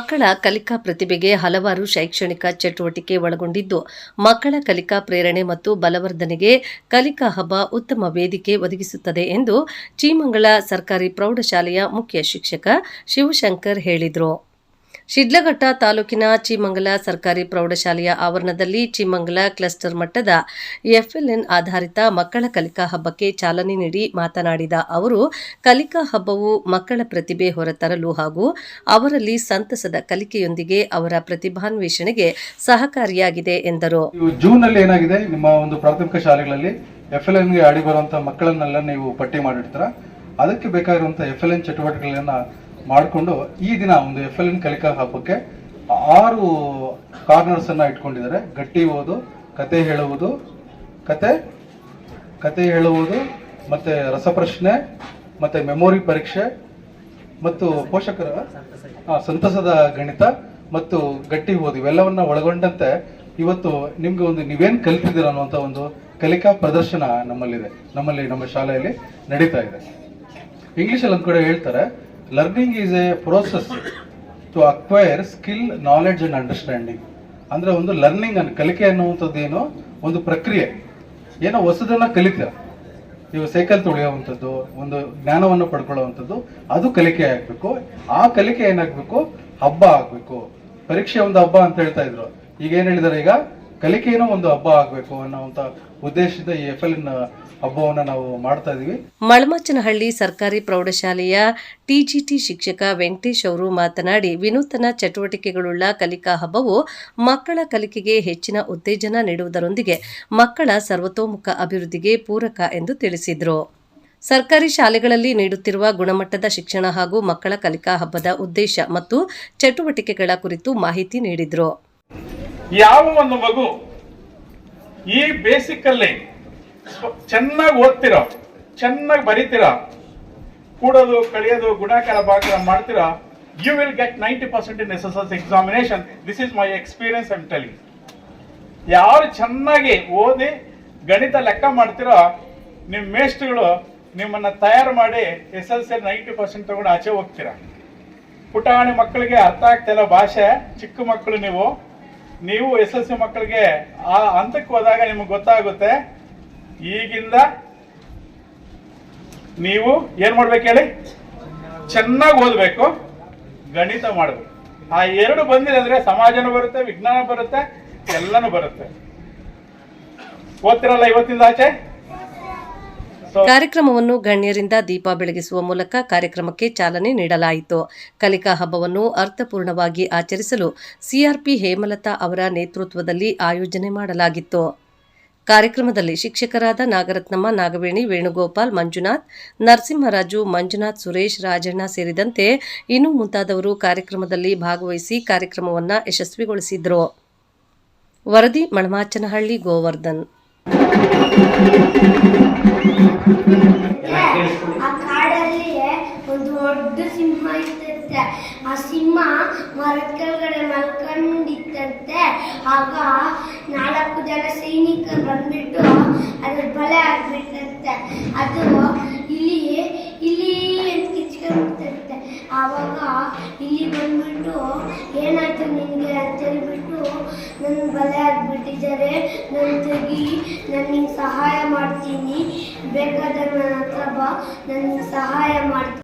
ಮಕ್ಕಳ ಕಲಿಕಾ ಪ್ರತಿಭೆಗೆ ಹಲವಾರು ಶೈಕ್ಷಣಿಕ ಚಟುವಟಿಕೆ ಒಳಗೊಂಡಿದ್ದು, ಮಕ್ಕಳ ಕಲಿಕಾ ಪ್ರೇರಣೆ ಮತ್ತು ಬಲವರ್ಧನೆಗೆ ಕಲಿಕಾ ಹಬ್ಬ ಉತ್ತಮ ವೇದಿಕೆ ಒದಗಿಸುತ್ತದೆ ಎಂದು ಚೀಮಂಗಳ ಸರ್ಕಾರಿ ಪ್ರೌಢಶಾಲೆಯ ಮುಖ್ಯ ಶಿಕ್ಷಕ ಶಿವಶಂಕರ್ ಹೇಳಿದರು. ಶಿಡ್ಲಘಟ್ಟ ತಾಲೂಕಿನ ಚಿಮಂಗಲ ಸರ್ಕಾರಿ ಪ್ರೌಢಶಾಲೆಯ ಆವರಣದಲ್ಲಿ ಚಿಮಂಗಲ ಕ್ಲಸ್ಟರ್ ಮಟ್ಟದ ಎಫ್ಎಲ್ಎನ್ ಆಧಾರಿತ ಮಕ್ಕಳ ಕಲಿಕಾ ಹಬ್ಬಕ್ಕೆ ಚಾಲನೆ ನೀಡಿ ಮಾತನಾಡಿದ ಅವರು, ಕಲಿಕಾ ಹಬ್ಬವು ಮಕ್ಕಳ ಪ್ರತಿಭೆ ಹೊರತರಲು ಹಾಗೂ ಅವರಲ್ಲಿ ಸಂತಸದ ಕಲಿಕೆಯೊಂದಿಗೆ ಅವರ ಪ್ರತಿಭಾನ್ವೇಷಣೆಗೆ ಸಹಕಾರಿಯಾಗಿದೆ ಎಂದರು. ಏನಾಗಿದೆ? ನಿಮ್ಮ ಒಂದು ಪ್ರಾಥಮಿಕ ಶಾಲೆಗಳಲ್ಲಿ ಆಡಿ ಬರುವಂತಹ ಮಕ್ಕಳನ್ನೆಲ್ಲ ನೀವು ಪಟ್ಟಿ ಮಾಡಿರ್ತೀರಾ? ಅದಕ್ಕೆ ಬೇಕಾಗಿರುವಂತಹ ಎಫ್ಎಲ್ಎನ್ ಎಲ್ ಎನ್ ಚಟುವಟಿಕೆಗಳನ್ನ ಮಾಡಿಕೊಂಡು ಈ ದಿನ ಒಂದು ಎಫ್ ಎಲ್ ಎನ್ ಕಲಿಕಾ ಹಬ್ಬಕ್ಕೆ ಆರು ಕಾರ್ನರ್ಸ್ ಅನ್ನ ಇಟ್ಕೊಂಡಿದ್ದಾರೆ. ಗಟ್ಟಿ ಓದು, ಕತೆ ಹೇಳುವುದು, ಕತೆ ಕತೆ ಹೇಳುವುದು, ಮತ್ತೆ ರಸಪ್ರಶ್ನೆ, ಮತ್ತೆ ಮೆಮೊರಿ ಪರೀಕ್ಷೆ, ಮತ್ತು ಪೋಷಕರ ಸಂತಸದ ಗಣಿತ, ಮತ್ತು ಗಟ್ಟಿ ಓದು. ಇವೆಲ್ಲವನ್ನ ಒಳಗೊಂಡಂತೆ ಇವತ್ತು ನಿಮ್ಗೆ ಒಂದು ನೀವೇನ್ ಕಲಿತಿದ್ದೀರ ಅನ್ನುವಂತ ಒಂದು ಕಲಿಕಾ ಪ್ರದರ್ಶನ ನಮ್ಮಲ್ಲಿದೆ. ನಮ್ಮಲ್ಲಿ, ನಮ್ಮ ಶಾಲೆಯಲ್ಲಿ ನಡೀತಾ ಇದೆ. ಇಂಗ್ಲಿಷ್ ಅಲ್ಲಿ ಒಂದ್ ಕಡೆ ಹೇಳ್ತಾರೆ learning is a process to acquire skill knowledge and understanding ಅಂದರೆ ಒಂದು ಲರ್ನಿಂಗ್ ಅನ್ ಕಲಿಕೆ ಅನ್ನುವಂಥದ್ದು ಏನು ಒಂದು ಪ್ರಕ್ರಿಯೆ. ಏನೋ ಹೊಸದನ್ನು ಕಲಿತೀರ ನೀವು ಸೈಕಲ್ ತೊಳೆಯುವಂಥದ್ದು, ಒಂದು ಜ್ಞಾನವನ್ನು ಪಡ್ಕೊಳ್ಳುವಂಥದ್ದು, ಅದು ಕಲಿಕೆ ಆಗಬೇಕು. ಆ ಕಲಿಕೆ ಏನಾಗಬೇಕು? ಹಬ್ಬ ಆಗಬೇಕು. ಪರೀಕ್ಷೆ ಒಂದು ಹಬ್ಬ ಅಂತ ಹೇಳ್ತಾ ಇದ್ರು. ಈಗ ಏನ್ ಹೇಳಿದಾರೆ ಈಗ? ಕಲಿಕೆನೂ ಒಂದು ಹಬ್ಬ ಆಗಬೇಕು ಅನ್ನೋಂಥ ಉದ್ದೇಶದಿಂದ ಈ ಎಫ್ ಹಬ್ಬವನ್ನ ನಾವು ಮಾಡ್ತಾ ಇದೀವಿ. ಮಳಮಚ್ಚನಹಳ್ಳಿ ಸರ್ಕಾರಿ ಪ್ರೌಢಶಾಲೆಯ ಟಿಜಿಟಿ ಶಿಕ್ಷಕ ವೆಂಕಟೇಶ್ ಅವರು ಮಾತನಾಡಿ, ವಿನೂತನ ಚಟುವಟಿಕೆಗಳುಳ್ಳ ಕಲಿಕಾ ಹಬ್ಬವು ಮಕ್ಕಳ ಕಲಿಕೆಗೆ ಹೆಚ್ಚಿನ ಉತ್ತೇಜನ ನೀಡುವುದರೊಂದಿಗೆ ಮಕ್ಕಳ ಸರ್ವತೋಮುಖ ಅಭಿವೃದ್ಧಿಗೆ ಪೂರಕ ಎಂದು ತಿಳಿಸಿದರು. ಸರ್ಕಾರಿ ಶಾಲೆಗಳಲ್ಲಿ ನೀಡುತ್ತಿರುವ ಗುಣಮಟ್ಟದ ಶಿಕ್ಷಣ ಹಾಗೂ ಮಕ್ಕಳ ಕಲಿಕಾ ಹಬ್ಬದ ಉದ್ದೇಶ ಮತ್ತು ಚಟುವಟಿಕೆಗಳ ಕುರಿತು ಮಾಹಿತಿ ನೀಡಿದರು. ಯಾವ ಒಂದು ಮಗು ಈ ಬೇಸಿಕ್ ಅಲ್ಲಿ ಚೆನ್ನಾಗಿ ಓದ್ತಿರೋ, ಚೆನ್ನಾಗಿ ಬರೀತಿರೋ, ಕೂಡೋದು, ಕಳಿಯೋದು, ಗುಣಾಕಾರ ಭಾಗ ಮಾಡ್ತೀರ you will get ninety percent in S S S examination this is my experience I'm telling ಯಾರು ಚೆನ್ನಾಗಿ ಓದಿ ಗಣಿತ ಲೆಕ್ಕ ಮಾಡ್ತಿರೋ ನಿಮ್ಮ ಮೇಸ್ಟ್ಗಳು ನಿಮ್ಮನ್ನ ತಯಾರು ಮಾಡಿ S L C ninety percent ತಗೊಂಡು ಆಚೆ ಹೋಗ್ತೀರಾ. ಪುಟಾಣಿ ಮಕ್ಕಳಿಗೆ ಅರ್ಥ ಆಗ್ತಿಲ್ಲ ಭಾಷೆ, ಚಿಕ್ಕ ಮಕ್ಕಳು ನೀವು. ನೀವು ಎಸ್ ಎಲ್ ಸಿ ಮಕ್ಕಳಿಗೆ ಆ ಹಂತಕ್ಕೆ ಹೋದಾಗ ನಿಮಗೆ ಗೊತ್ತಾಗುತ್ತೆ. ಈಗಿಂದ ನೀವು ಏನ್ ಮಾಡ್ಬೇಕು ಹೇಳಿ? ಚೆನ್ನಾಗಿ ಓದ್ಬೇಕು, ಗಣಿತ ಮಾಡಬೇಕು. ಆ ಎರಡು ಬಂದಿದೆ ಅಂದ್ರೆ ಸಮಾಜನೂ ಬರುತ್ತೆ, ವಿಜ್ಞಾನ ಬರುತ್ತೆ, ಎಲ್ಲನೂ ಬರುತ್ತೆ. ಓದ್ತಿರಲ್ಲ ಇವತ್ತಿಂದ ಆಚೆ? ಕಾರ್ಯಕ್ರಮವನ್ನು ಗಣ್ಯರಿಂದ ದೀಪ ಬೆಳಗಿಸುವ ಮೂಲಕ ಕಾರ್ಯಕ್ರಮಕ್ಕೆ ಚಾಲನೆ ನೀಡಲಾಯಿತು. ಕಲಿಕಾ ಹಬ್ಬವನ್ನು ಅರ್ಥಪೂರ್ಣವಾಗಿ ಆಚರಿಸಲು ಸಿಆರ್ಪಿ ಹೇಮಲತಾ ಅವರ ನೇತೃತ್ವದಲ್ಲಿ ಆಯೋಜನೆ ಮಾಡಲಾಗಿತ್ತು. ಕಾರ್ಯಕ್ರಮದಲ್ಲಿ ಶಿಕ್ಷಕರಾದ ನಾಗರತ್ನಮ್ಮ, ನಾಗವೇಣಿ, ವೇಣುಗೋಪಾಲ್, ಮಂಜುನಾಥ್, ನರಸಿಂಹರಾಜು, ಮಂಜುನಾಥ್ ಸುರೇಶ್, ರಾಜಣ್ಣ ಸೇರಿದಂತೆ ಇನ್ನೂ ಮುಂತಾದವರು ಕಾರ್ಯಕ್ರಮದಲ್ಲಿ ಭಾಗವಹಿಸಿ ಕಾರ್ಯಕ್ರಮವನ್ನು ಯಶಸ್ವಿಗೊಳಿಸಿದರು. ವರದಿ ಮಣಮಾಚನಹಳ್ಳಿ ಗೋವರ್ಧನ್. ಆ ಕಾಡಲ್ಲಿ ಒಂದು ದೊಡ್ಡ ಸಿಂಹ ಇತ್ತಂತೆ. ಆ ಸಿಂಹ ಮರದ ಕೆಳಗಡೆ ಮಲ್ಕೊಂಡಿತ್ತಂತೆ ಆಗ ನಾಲ್ಕು ಜನ ಸೈನಿಕರು ಬಂದ್ಬಿಟ್ಟು ಅದ್ರ ಬಲೆ ಆಗ್ಬಿಟ್ಟಂತೆ ಅದು ಬಲೆ ಆಗ್ಬಿಟ್ಟಿದ್ದಾರೆ. ನನ್ನ ತೆಗಿ ನಾನು ನಿಂಗೆ ಸಹಾಯ ಮಾಡ್ತೀನಿ. ಬೇಕಾದ್ರೆ ನನ್ನ ಹತ್ರ ಬಾ. ನನಗೆ ಸಹಾಯ ಮಾಡ್ತೀನಿ.